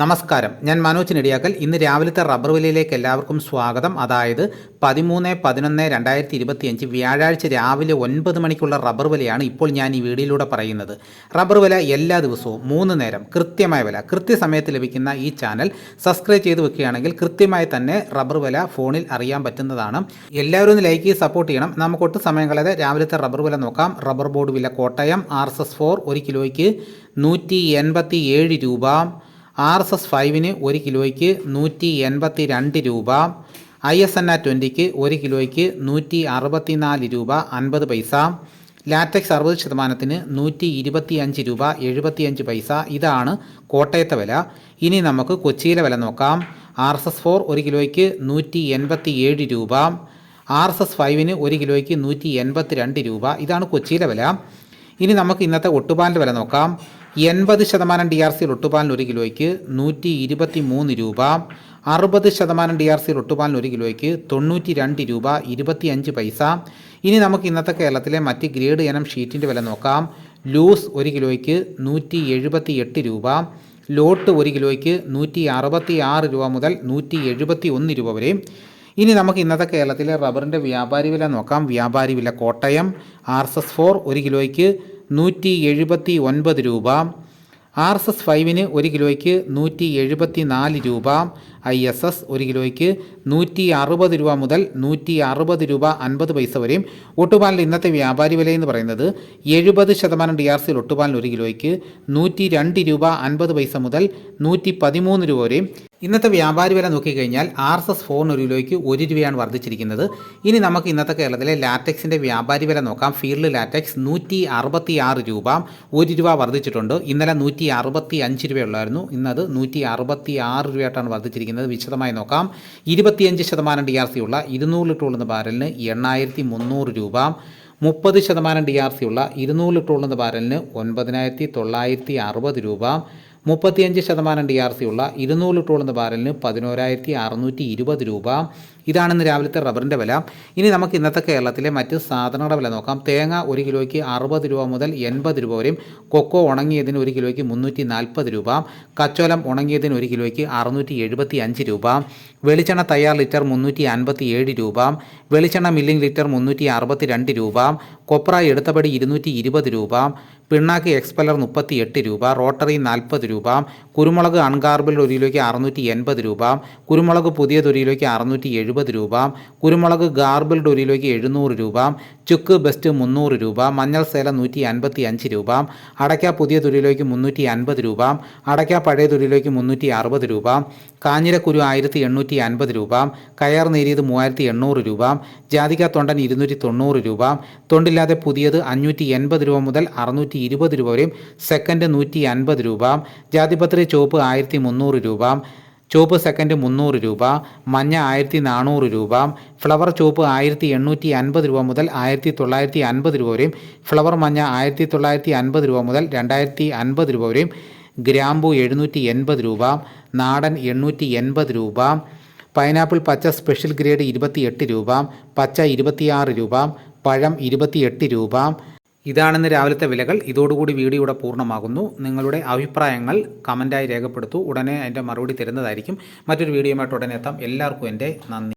നമസ്കാരം. ഞാൻ മനോജ് നെടിയാക്കൽ. ഇന്ന് രാവിലത്തെ റബ്ബർ വിലയിലേക്ക് എല്ലാവർക്കും സ്വാഗതം. അതായത് പതിമൂന്ന് പതിനൊന്ന് രണ്ടായിരത്തി ഇരുപത്തിയഞ്ച് വ്യാഴാഴ്ച രാവിലെ ഒൻപത് മണിക്കുള്ള റബ്ബർ വിലയാണ് ഇപ്പോൾ ഞാൻ ഈ വീഡിയോയിലൂടെ പറയുന്നത്. റബ്ബർ വില എല്ലാ ദിവസവും മൂന്ന് നേരം കൃത്യമായ വില കൃത്യസമയത്ത് ലഭിക്കുന്ന ഈ ചാനൽ സബ്സ്ക്രൈബ് ചെയ്ത് വെക്കുകയാണെങ്കിൽ കൃത്യമായി തന്നെ റബ്ബർ വില ഫോണിൽ അറിയാൻ പറ്റുന്നതാണ്. എല്ലാവരും ലൈക്ക് ചെയ്ത് സപ്പോർട്ട് ചെയ്യണം. നമുക്ക് ഒട്ടും സമയം കളയാതെ രാവിലത്തെ റബ്ബർ വില നോക്കാം. റബ്ബർ ബോർഡ് വില Kottayam R S S four ഒരു കിലോയ്ക്ക് നൂറ്റി എൺപത്തി ഏഴ് രൂപ. ആർ എസ് എസ് ഫൈവിന് ഒരു കിലോയ്ക്ക് നൂറ്റി എൺപത്തി രണ്ട് രൂപ ഐ എസ് എൻ ആ ട്വന്റിക്ക് ഒരു കിലോയ്ക്ക് നൂറ്റി അറുപത്തി നാല് രൂപ അൻപത് പൈസ ലാറ്റക്സ് അറുപത് ശതമാനത്തിന് നൂറ്റി ഇരുപത്തി അഞ്ച് രൂപ എഴുപത്തിയഞ്ച് പൈസ. ഇതാണ് കോട്ടയത്തെ വില. ഇനി നമുക്ക് കൊച്ചിയിലെ വില നോക്കാം. ആർ എസ് എസ് ഫോർ ഒരു കിലോയ്ക്ക് നൂറ്റി എൺപത്തി ഏഴ് രൂപ ആർ എസ് എസ് ഫൈവിന് ഒരു കിലോയ്ക്ക് നൂറ്റി എൺപത്തി രണ്ട് രൂപ. ഇതാണ് കൊച്ചിയിലെ വില. ഇനി നമുക്ക് ഇന്നത്തെ ഒട്ടുപാലിന്റെ വില നോക്കാം. എൺപത് ശതമാനം ഡി ആർ സിയിൽ ഒട്ടുപാലിന് ഒരു കിലോയ്ക്ക് നൂറ്റി ഇരുപത്തി മൂന്ന് രൂപ അറുപത് ശതമാനം ഡി ആർ സിയിൽ ഒട്ടുപാലിന് ഒരു കിലോയ്ക്ക് തൊണ്ണൂറ്റി രണ്ട് രൂപ ഇരുപത്തിയഞ്ച് പൈസ. ഇനി നമുക്ക് ഇന്നത്തെ കേരളത്തിലെ മറ്റ് ഗ്രേഡ് ഇനം ഷീറ്റിന്റെ വില നോക്കാം. ലൂസ് ഒരു കിലോയ്ക്ക് നൂറ്റി എഴുപത്തി എട്ട് രൂപ ലോട്ട് ഒരു കിലോയ്ക്ക് നൂറ്റി അറുപത്തി ആറ് രൂപ മുതൽ നൂറ്റി എഴുപത്തി ഒന്ന് രൂപ വരെ. ഇനി നമുക്ക് ഇന്നത്തെ കേരളത്തിലെ റബ്ബറിന്റെ വ്യാപാരി വില നോക്കാം. വ്യാപാരി വില Kottayam R S S four ഒരു കിലോയ്ക്ക് നൂറ്റി എഴുപത്തി ഒൻപത് രൂപ. ആർ എസ് എസ് ഫൈവിന് ഒരു കിലോയ്ക്ക് നൂറ്റി എഴുപത്തി നാല് രൂപ. ഐ എസ് എസ് ഒരു കിലോയ്ക്ക് നൂറ്റി അറുപത് രൂപ മുതൽ നൂറ്റി അറുപത് രൂപ അൻപത് പൈസ വരെയും ഒട്ടുപാലിന്റെ ഇന്നത്തെ വ്യാപാരി വില എന്ന് പറയുന്നത് എഴുപത് ശതമാനം ഡി ആർ സിയിൽ ഒട്ടുപാലിന് ഒരു കിലോയ്ക്ക് നൂറ്റി രണ്ട് രൂപ അൻപത് പൈസ മുതൽ നൂറ്റി പതിമൂന്ന് രൂപ വരെയും ഇന്നത്തെ വ്യാപാരി വില നോക്കിക്കഴിഞ്ഞാൽ ആർ എസ് എസ് ഫോറിന് ഒരു കിലോയ്ക്ക് ഒരു രൂപയാണ് വർദ്ധിച്ചിരിക്കുന്നത്. ഇനി നമുക്ക് ഇന്നത്തെ കേരളത്തിലെ ലാറ്റക്സിന്റെ വ്യാപാരി വില നോക്കാം. ഫീൽഡ് ലാറ്റക്സ് നൂറ്റി അറുപത്തി ആറ് രൂപ ഒരു രൂപ വർദ്ധിച്ചിട്ടുണ്ട്. ഇന്നലെ നൂറ്റി അറുപത്തി അഞ്ച് രൂപയുള്ളായിരുന്നു. ഇന്നത് നൂറ്റി അറുപത്തി ആറ് രൂപയായിട്ടാണ് വർദ്ധിച്ചിരിക്കുന്നത്. വിശദമായി നോക്കാം. ഇരുപത്തിയഞ്ച് ശതമാനം ഡി ആർ സി ഉള്ള ഇരുന്നൂറ് ലിറ്റർ ഉള്ളുന്ന ബാരലിന് എണ്ണായിരത്തി മുന്നൂറ് രൂപ മുപ്പത് ശതമാനം ഡി ആർ സി ഉള്ള ഇരുന്നൂറ് ലിറ്റർ ഉള്ളുന്ന ബാരലിന് ഒൻപതിനായിരത്തി തൊള്ളായിരത്തി അറുപത് രൂപ മുപ്പത്തിയഞ്ച് ശതമാനം ഡി ആർ സി ഉള്ള ഇരുന്നൂറ് ഉള്ളുന്ന ബാരലിന് പതിനോരായിരത്തി അറുന്നൂറ്റി ഇരുപത് രൂപ. ഇതാണിന്ന് രാവിലത്തെ റബ്ബറിന്റെ വില. ഇനി നമുക്ക് ഇന്നത്തെ കേരളത്തിലെ മറ്റ് സാധനങ്ങളുടെ വില നോക്കാം. തേങ്ങ ഒരു കിലോയ്ക്ക് അറുപത് രൂപ മുതൽ എൺപത് രൂപ വരെയും. കൊക്കോ ഉണങ്ങിയതിന് ഒരു കിലോയ്ക്ക് മുന്നൂറ്റി നാൽപ്പത് രൂപ. കച്ചോലം ഉണങ്ങിയതിന് ഒരു കിലോയ്ക്ക് അറുന്നൂറ്റി എഴുപത്തി അഞ്ച് രൂപ. വെളിച്ചെണ്ണ തയ്യാർ ലിറ്റർ മുന്നൂറ്റി അൻപത്തി ഏഴ് രൂപ. വെളിച്ചെണ്ണ മില്ലിംഗ് ലിറ്റർ മുന്നൂറ്റി അറുപത്തി രണ്ട് രൂപ. കൊപ്ര എടുത്തപടി ഇരുന്നൂറ്റി ഇരുപത് രൂപ. പിണ്ണാക്ക് എക്സ്പെല്ലർ മുപ്പത്തി എട്ട് രൂപ. റോട്ടറി നാൽപ്പത് രൂപ. കുരുമുളക് അൺഗാർബിൾഡ് ഒരു കിലോയ്ക്ക് അറുന്നൂറ്റി എൺപത് രൂപ. കുരുമുളക് പുതിയത് ഒരു കിലോയ്ക്ക് അറുന്നൂറ്റി എഴുപത് രൂപ കുരുമുളക് ഗാർബിൾഡ് ഒരു എഴുന്നൂറ് രൂപ ചുക്ക് ബെസ്റ്റ് മുന്നൂറ് രൂപ മഞ്ഞൾ സേല നൂറ്റി അൻപത്തി അഞ്ച് രൂപ അടയ്ക്ക പുതിയ തുരിയിലേക്ക് മുന്നൂറ്റി അൻപത് രൂപ അടയ്ക്ക പഴയ തുരിയിലേക്ക് മുന്നൂറ്റി അറുപത് രൂപ കാഞ്ഞിരക്കുരു ആയിരത്തി എണ്ണൂറ്റി അൻപത് രൂപ കയർ നേരിയത് മൂവായിരത്തി എണ്ണൂറ് രൂപ ജാതിക തൊണ്ടൻ ഇരുന്നൂറ്റി തൊണ്ണൂറ് രൂപ തൊണ്ടില്ലാതെ പുതിയത് അഞ്ഞൂറ്റി എൺപത് രൂപ മുതൽ അറുന്നൂറ്റി ഇരുപത് രൂപ വരെയും സെക്കൻഡ് നൂറ്റി അൻപത് രൂപ ജാതിപത്രി ചുവപ്പ് ആയിരത്തി മുന്നൂറ് രൂപ ചുവപ്പ് സെക്കൻഡ് മുന്നൂറ് രൂപ മഞ്ഞ ആയിരത്തി നാനൂറ് രൂപ ഫ്ലവർ ചുവപ്പ് ആയിരത്തി എണ്ണൂറ്റി അൻപത് രൂപ മുതൽ ആയിരത്തി തൊള്ളായിരത്തി അൻപത് രൂപ വരെയും ഫ്ലവർ മഞ്ഞ ആയിരത്തി തൊള്ളായിരത്തി അൻപത് രൂപ മുതൽ രണ്ടായിരത്തി അൻപത് രൂപ വരെയും ഗ്രാമ്പു എഴുന്നൂറ്റി എൺപത് രൂപ നാടൻ എണ്ണൂറ്റി എൺപത് രൂപ പൈനാപ്പിൾ പച്ച സ്പെഷ്യൽ ഗ്രേഡ് ഇരുപത്തിയെട്ട് രൂപ പച്ച ഇരുപത്തിയാറ് രൂപ പഴം ഇരുപത്തിയെട്ട് രൂപ ഇതാണെന്ന് രാവിലത്തെ വിലകൾ. ഇതോടുകൂടി വീഡിയോ ഇവിടെ പൂർണമാകുന്നു. നിങ്ങളുടെ അഭിപ്രായങ്ങൾ കമന്റായി രേഖപ്പെടുത്തൂ. ഉടനെ അതിന്റെ മറുപടി തരുന്നതായിരിക്കും. മറ്റൊരു വീഡിയോയുമായിട്ട് ഉടനെ എത്താം. എല്ലാവർക്കും എന്റെ നന്ദി.